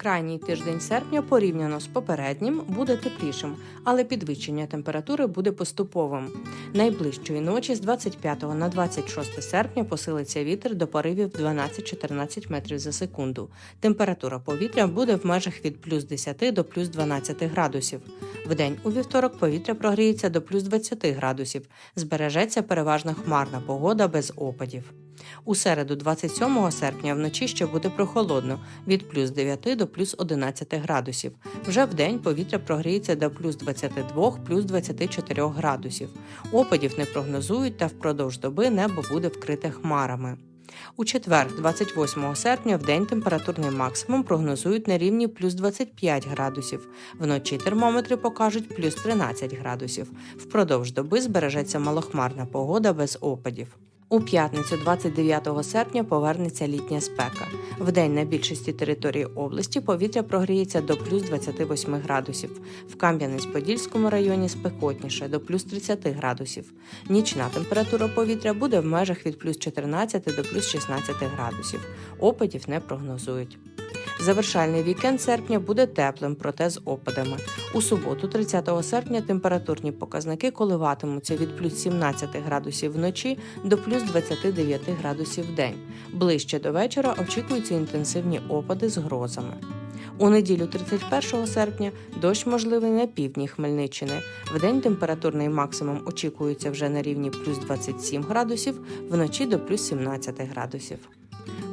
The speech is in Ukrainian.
Крайній тиждень серпня порівняно з попереднім буде теплішим, але підвищення температури буде поступовим. Найближчої ночі з 25 на 26 серпня посилиться вітер до поривів 12-14 метрів за секунду. Температура повітря буде в межах від плюс 10 до плюс 12 градусів. Вдень у вівторок повітря прогріється до плюс 20 градусів. Збережеться переважно хмарна погода без опадів. У середу, 27 серпня, вночі ще буде прохолодно від плюс 9 до плюс 11 градусів. Вже вдень повітря прогріється до плюс 22, плюс 24 градусів. Опадів не прогнозують та впродовж доби небо буде вкрите хмарами. У четвер, 28 серпня, в день температурний максимум прогнозують на рівні плюс 25 градусів. Вночі термометри покажуть плюс 13 градусів. Впродовж доби збережеться малохмарна погода без опадів. У п'ятницю, 29 серпня, повернеться літня спека. Вдень на більшості території області повітря прогріється до плюс 28 градусів. В Кам'янець-Подільському районі спекотніше до плюс 30 градусів. Нічна температура повітря буде в межах від плюс 14 до плюс 16 градусів. Опадів не прогнозують. Завершальний вікенд серпня буде теплим, проте з опадами. У суботу, 30 серпня, температурні показники коливатимуться від плюс 17 градусів вночі до плюс 29 градусів в день. Ближче до вечора очікуються інтенсивні опади з грозами. У неділю 31 серпня дощ можливий на півдні Хмельниччини. Вдень температурний максимум очікується вже на рівні плюс 27 градусів, вночі до плюс 17 градусів.